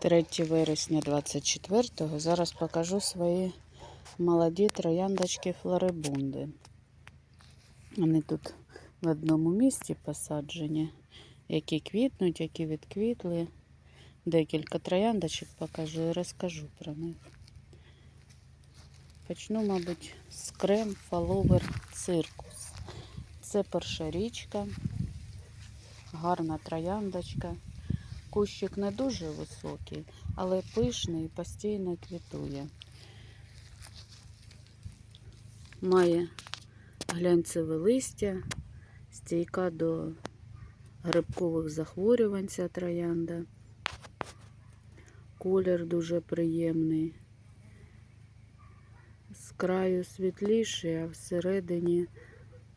3 вересня 24-го. Зараз покажу свої молоді трояндочки флорибунди. Вони тут в одному місці посаджені, які квітнуть, які відквітли. Декілька трояндочок покажу і розкажу про них. Почну, мабуть, з крем Follower Circus. Це перша річка, гарна трояндочка. Кущик не дуже високий, але пишний і постійно квітує. Має глянцеве листя, стійка до грибкових захворювань ця троянда. Колір дуже приємний. З краю світліший, а всередині,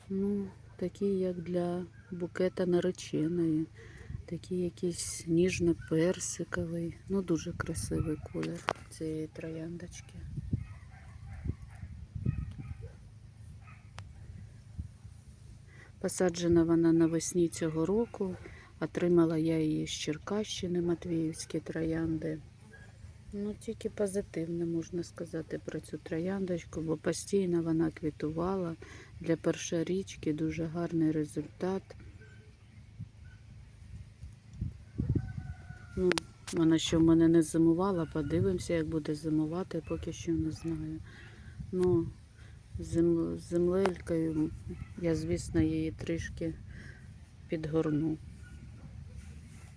ну, такий, як для букета нареченої. Такий якийсь ніжно-персиковий. Ну, дуже красивий колір цієї трояндочки. Посаджена вона навесні цього року. Отримала я її з Черкащини, Матвіївські троянди. Ну, тільки позитивне можна сказати про цю трояндочку, бо постійно вона квітувала. Для першорічки дуже гарний результат. Ну, вона ще в мене не зимувала, подивимося, як буде зимувати, поки що не знаю. Ну, зим, землелькою я, звісно, її трішки підгорну.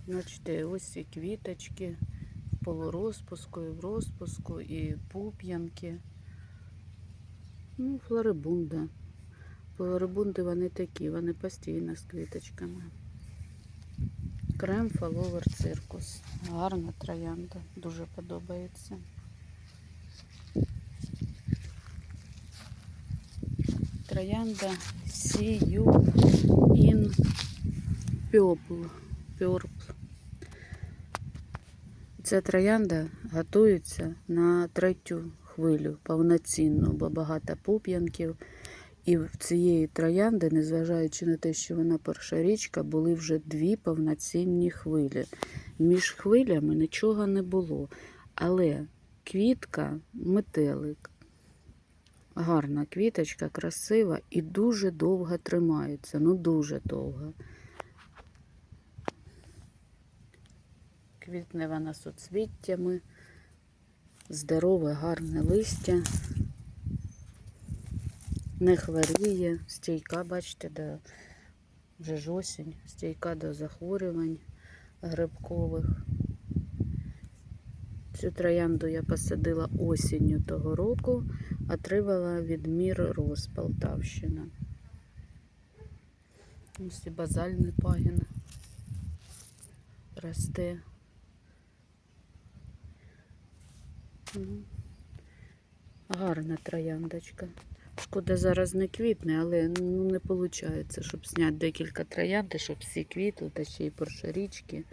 Бачите, ось і квіточки в полурозпуску, і в розпуску, і пуп'янки. Ну, флорибунда. Флорибунди вони такі, вони постійно з квіточками. Крем Follower Circus. Гарна троянда, дуже подобається. Троянда You in Purple. Purple. Ця троянда готується на третю хвилю повноцінну, бо багато пуп'янків. І в цієї троянди, незважаючи на те, що вона перша річка, були вже дві повноцінні хвилі. Між хвилями нічого не було. Але квітка, метелик, гарна квіточка, красива і дуже довго тримається. Ну, дуже довго. Квітне вона соцвіттями, здорове, гарне листя не хворіє, стійка, бачите, до, вже ж осінь, стійка до захворювань грибкових. Цю троянду я посадила осінню того року, отримала від Мір Роз Полтавщина. Ось і базальний пагін росте. Гарна трояндочка. Шкода зараз не квітне, але ну, не виходить, щоб зняти декілька троянди, щоб всі квітли, та ще й поршарічки.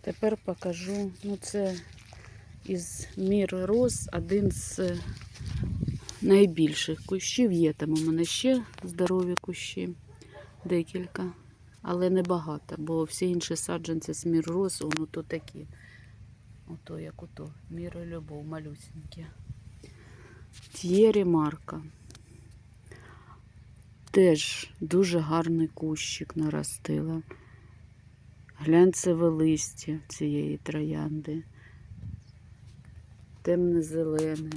Тепер покажу, ну це із мір роз один з найбільших кущів. Є там у мене ще здорові кущі, декілька, але не багато, бо всі інші саджанці з мір роз, воно то такі. Ото як ото. Міра любов, малюсенькі. Т'єрі Марка. Теж дуже гарний кущик наростила. Глянцеве листя цієї троянди. Темне-зелене.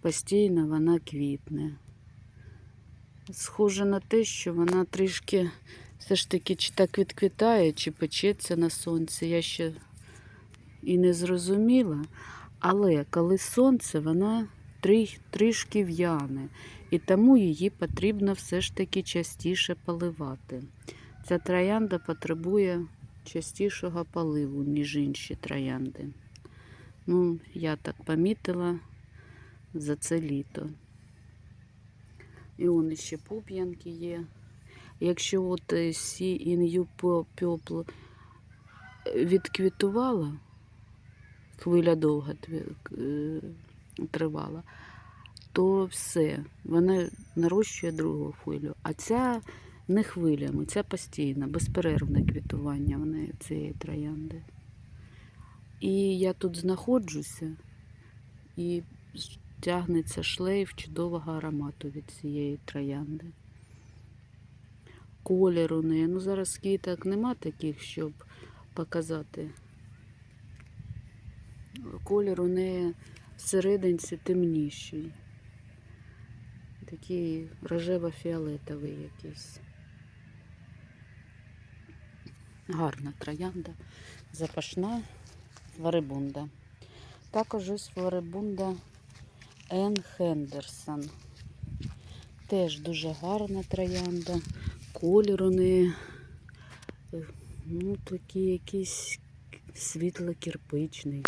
Постійно вона квітне. Схоже на те, що вона трішки все ж таки чи так відквітає, чи печеться на сонці. Я ще і не зрозуміла, але коли сонце, вона трі, трішки в'яне, і тому її потрібно все ж таки частіше поливати. Ця троянда потребує частішого поливу, ніж інші троянди. Ну, я так помітила за це літо. І он ще пуп'янки є. Якщо от Сі ін'ю пепл відквітувала, хвиля довго е, тривала. то все, вона нарощує другу хвилю. А ця не хвилями, ця постійна, безперервне квітування в неї цієї троянди. І я тут знаходжуся, і тягнеться шлейф чудового аромату від цієї троянди. Колір у неї. Ну, зараз квіток нема таких, щоб показати. Колір у неї всерединці темніший. Такий рожево-фіолетовий якийсь. Гарна троянда, запашна флорибунда. Також ось флорибунда Ен Хендерсон. Теж дуже гарна троянда. Колір у неї ну, такий якийсь світло-кирпичний.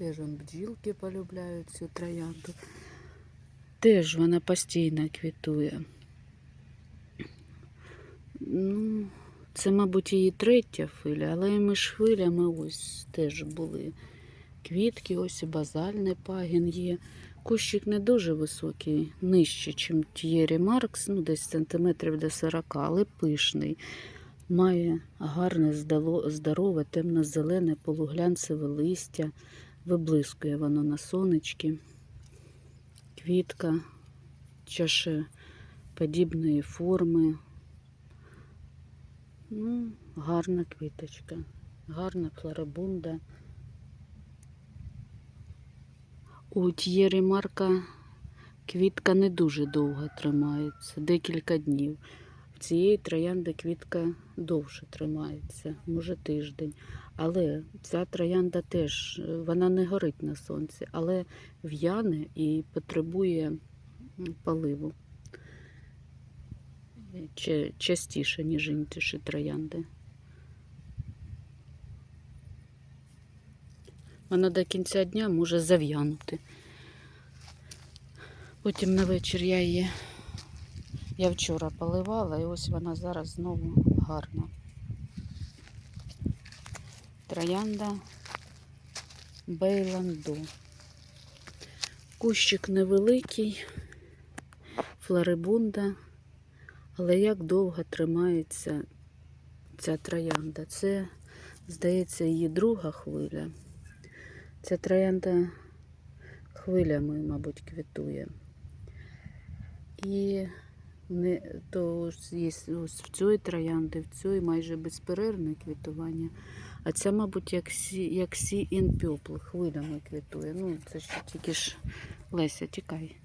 Теж вон бджілки полюбляють цю троянду. Теж вона постійно квітує. Ну, це, мабуть, її третя хвиля, але і між хвилями ось теж були квітки, ось і базальний пагін є. Кущик не дуже високий, нижче, ніж Т'єрі Маркс, ну десь сантиметрів до 40, але пишний. Має гарне, здорове, темно-зелене, полуглянцеве листя. Виблискує воно на сонечки. Квітка чашеподібної форми. Ну, гарна квіточка, гарна флорибунда. У тієї марка квітка не дуже довго тримається, декілька днів. Цієї троянди квітка довше тримається, може тиждень. Але ця троянда теж е, вона не горить на сонці, але в'яне і потребує поливу. Частіше, ніж інші троянди. Вона до кінця дня може зав'янути. Потім на вечір я її я вчора поливала, і ось вона зараз знову гарна. Троянда Бейланду. Кущик невеликий, флорибунда, але як довго тримається ця троянда? Це, здається, її друга хвиля. Ця троянда хвилями, мабуть, квітує. І не, то є ось в цій троянди, в цій майже безперервне квітування. А ця, мабуть, як сі, як сі ін пепл, хвилями квітує. Ну, це ще тільки ж Леся, тікай.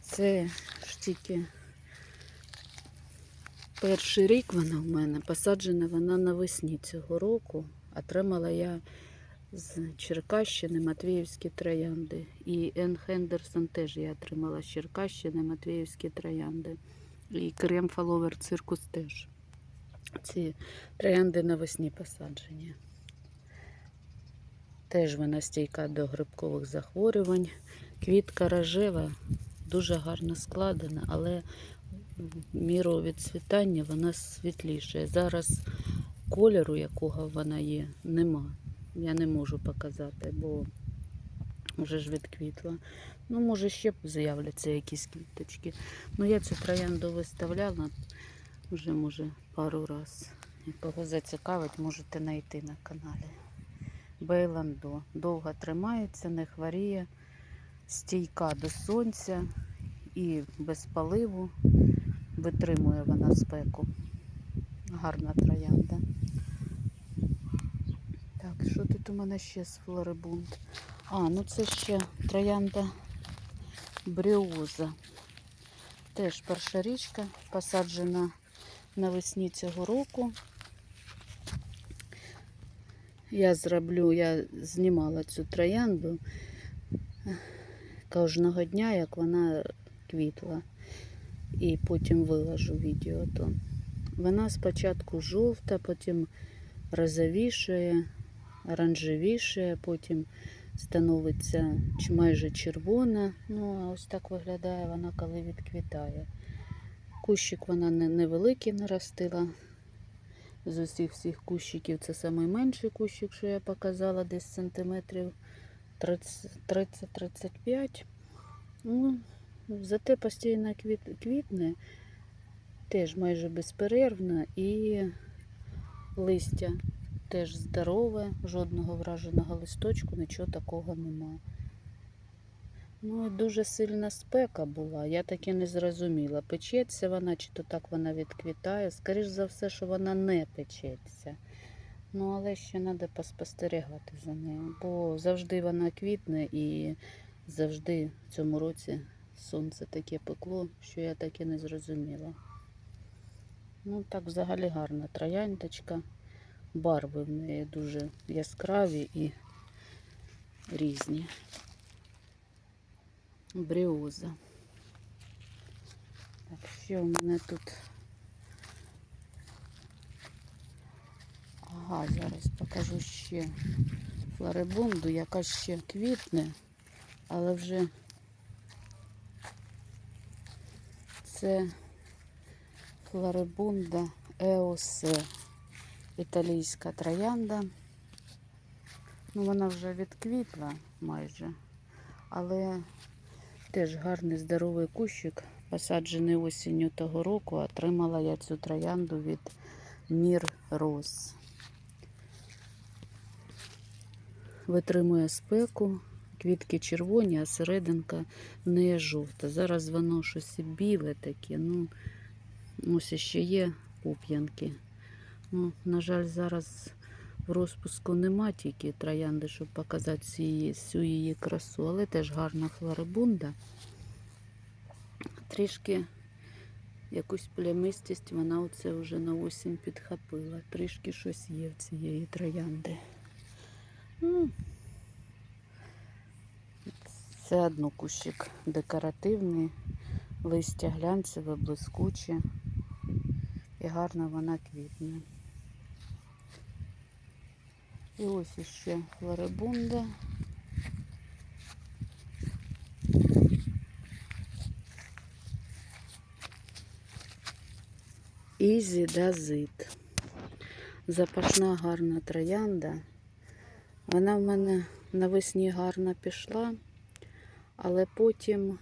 Це ж тільки перший рік вона в мене. Посаджена вона навесні цього року. Отримала я з Черкащини Матвіївські троянди. І Ен Хендерсон теж я отримала з Черкащини Матвіївські троянди. І Крем Фоловер Циркус теж. Ці троянди навесні посаджені. Теж вона стійка до грибкових захворювань. Квітка рожева, дуже гарно складена, але в міру відцвітання вона світліша. Зараз кольору, якого вона є, нема. Я не можу показати, бо вже ж відквітла. Ну, може, ще з'являться якісь квіточки. Ну, я цю троянду виставляла вже, може, пару раз. Кого зацікавить, можете знайти на каналі. Бейландо. Довго тримається, не хворіє, стійка до сонця і без поливу. Витримує вона спеку. Гарна троянда. Так, що тут у мене ще з флорибунд? А, ну це ще троянда бріоза. Теж перша річка, посаджена навесні цього року. Я зроблю, я знімала цю троянду кожного дня, як вона квітла. І потім виложу відео. То. Вона спочатку жовта, потім розовішає, оранжевішає, потім становиться майже червона. Ну, а ось так виглядає вона, коли відквітає. Кущик вона невеликий наростила. З усіх всіх кущиків це найменший кущик, що я показала, десь сантиметрів 30 30-35. Ну, зате постійно квіт, квітне, теж майже безперервно, і листя теж здорове, жодного враженого листочку, нічого такого нема. Ну, і дуже сильна спека була, я таки не зрозуміла, печеться вона, чи то так вона відквітає. Скоріш за все, що вона не печеться. Ну, але ще треба поспостерігати за нею, бо завжди вона квітне і завжди в цьому році сонце таке пекло, що я так і не зрозуміла. Ну, так взагалі гарна трояндочка. Барви в неї дуже яскраві і різні. Бріоза. Так, що у мене тут? Ага, зараз покажу ще флорибунду, яка ще квітне, але вже це флорибунда Еосе, італійська троянда. Ну, вона вже відквітла майже, але теж гарний здоровий кущик, посаджений осінню того року. Отримала я цю троянду від Мір Роз. Витримує спеку, квітки червоні, а серединка в неї жовта. Зараз воно щось біле таке. Ну, ось ще є пуп'янки. Ну, на жаль, зараз в розпуску нема тільки троянди, щоб показати всю її, красу, але теж гарна флорибунда. Трішки якусь плямистість вона оце вже на осінь підхопила. Трішки щось є в цієї троянди. Ну, Це одно кущик декоративний, листя глянцеве, блискуче і гарно вона квітне. І ось іще флорибунда. Ізі Дазит. Запашна гарна троянда. Вона в мене навесні гарно пішла, але потім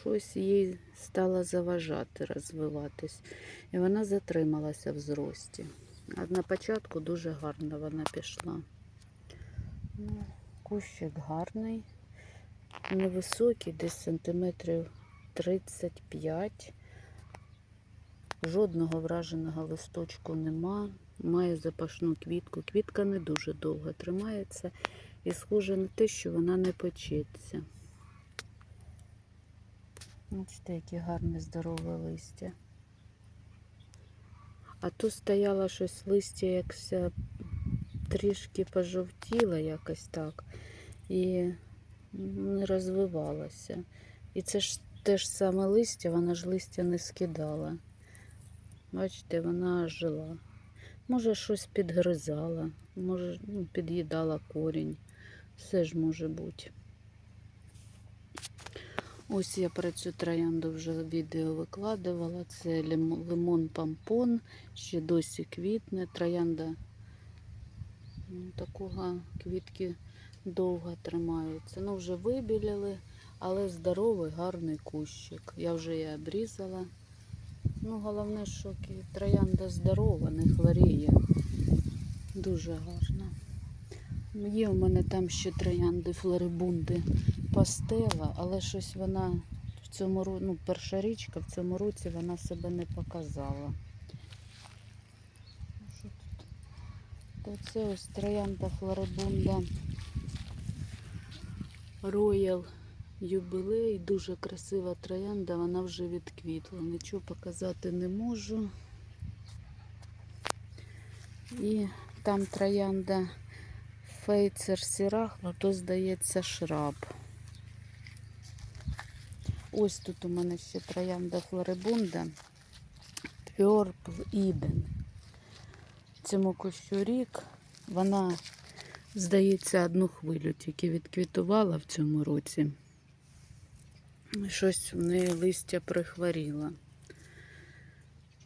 щось їй стало заважати розвиватись. І вона затрималася в зрості. На початку дуже гарно вона пішла. Ну, кущик гарний, невисокий, десь сантиметрів 35. Жодного враженого листочку нема. Має запашну квітку. Квітка не дуже довго тримається і схоже на те, що вона не печеться. Бачите, яке гарне здорове листя. А тут стояло щось листя, як вся трішки пожовтіло якось так. І не розвивалося. І це ж те ж саме листя, вона ж листя не скидала. Бачите, вона жила. Може, щось підгризала, може, ну, під'їдала корінь. Все ж може бути. Ось я про цю троянду вже відео викладувала. Це лимон пампон, ще досі квітне. Троянда ну, такого квітки довго тримаються. Ну, вже вибіляли, але здоровий, гарний кущик. Я вже її обрізала. Ну, головне, що троянда здорова, не хворіє. Дуже гарна. Ну, Є у мене там ще троянди флорибунди пастела, але щось вона в цьому році, ну, перша річка в цьому році вона себе не показала. Ну? То це ось троянда флорибунда Royal юбілей, дуже красива троянда, вона вже відквітла. Нічого показати не можу. І там троянда Фейцер Сірах, ну то здається шраб. Ось тут у мене ще троянда Флорибунда Пьорпл Іден. Цьому кущу рік. Вона, здається, одну хвилю тільки відквітувала в цьому році. Щось в неї листя прихворіло.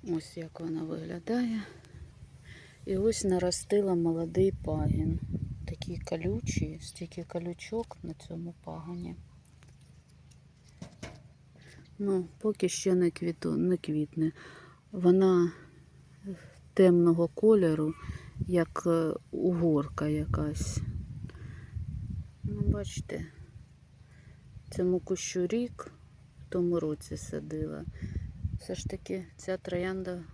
Ось як вона виглядає. І ось наростила молодий пагін. Такий колючі, стільки колючок на цьому пагоні. Ну, поки ще не, квіту, не квітне. Вона темного кольору, як е, угорка якась. Ну, бачите, цьому кущу рік в тому році садила. Все ж таки ця троянда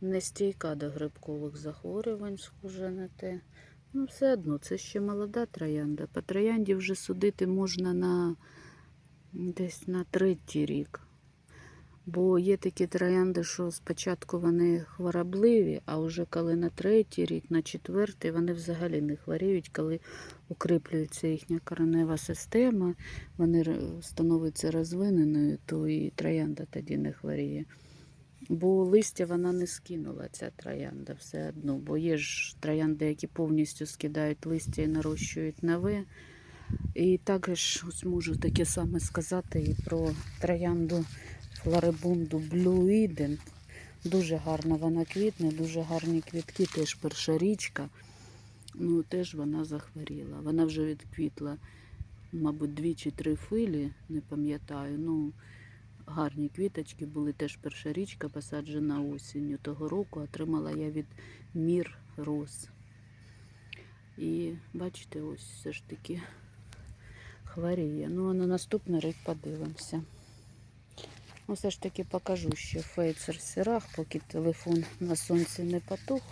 не стійка до грибкових захворювань, схоже на те. Ну, все одно, це ще молода троянда. По троянді вже судити можна на десь на третій рік. Бо є такі троянди, що спочатку вони хворобливі, а вже коли на третій рік, на четвертий, вони взагалі не хворіють, коли укріплюється їхня коренева система, вони становляться розвиненою, то і троянда тоді не хворіє. Бо листя вона не скинула, ця троянда все одно. Бо є ж троянди, які повністю скидають листя і нарощують нове. І також ось можу таке саме сказати і про троянду флорибунду Eden. Дуже гарно вона квітне, дуже гарні квітки, теж перша річка. Ну, теж вона захворіла. Вона вже відквітла, мабуть, дві чи три филі, не пам'ятаю. Ну, гарні квіточки були теж перша річка, посаджена осінню того року. Отримала я від Мір Роз. І бачите, ось все ж таки хворіє. Ну, а на наступний рік подивимося. Ну, все ж таки покажу ще фейцер сирах, поки телефон на сонці не потух.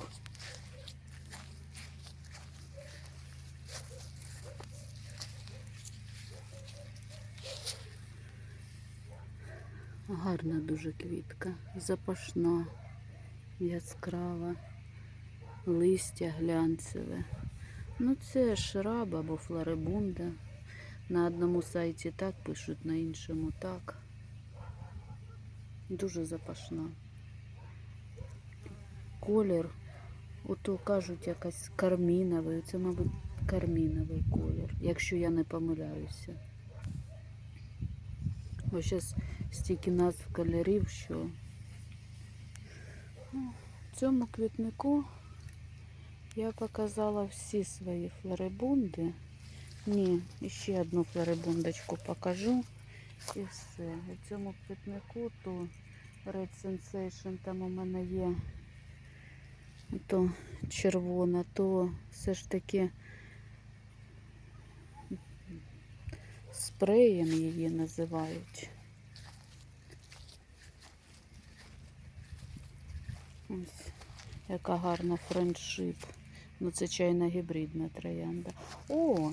Гарна дуже квітка, запашна, яскрава, листя глянцеве. Ну, це шраб або флорибунда. На одному сайті так пишуть, на іншому так. Дуже запашна. Колір, ото кажуть, якась карміновий. Це, мабуть, карміновий колір, якщо я не помиляюся. Ось зараз стільки назв кольорів, що Ну, в цьому квітнику я показала всі свої флорибунди. Ні, ще одну флорибундочку покажу. І все. У цьому квітнику то Red Sensation там у мене є то червона, то все ж таки спреєм її називають. Ось, яка гарна френдшип. Ну, це чайна гібридна троянда. О,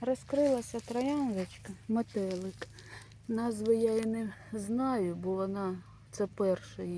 розкрилася трояндочка, метелик. Назви я і не знаю, бо вона це перша її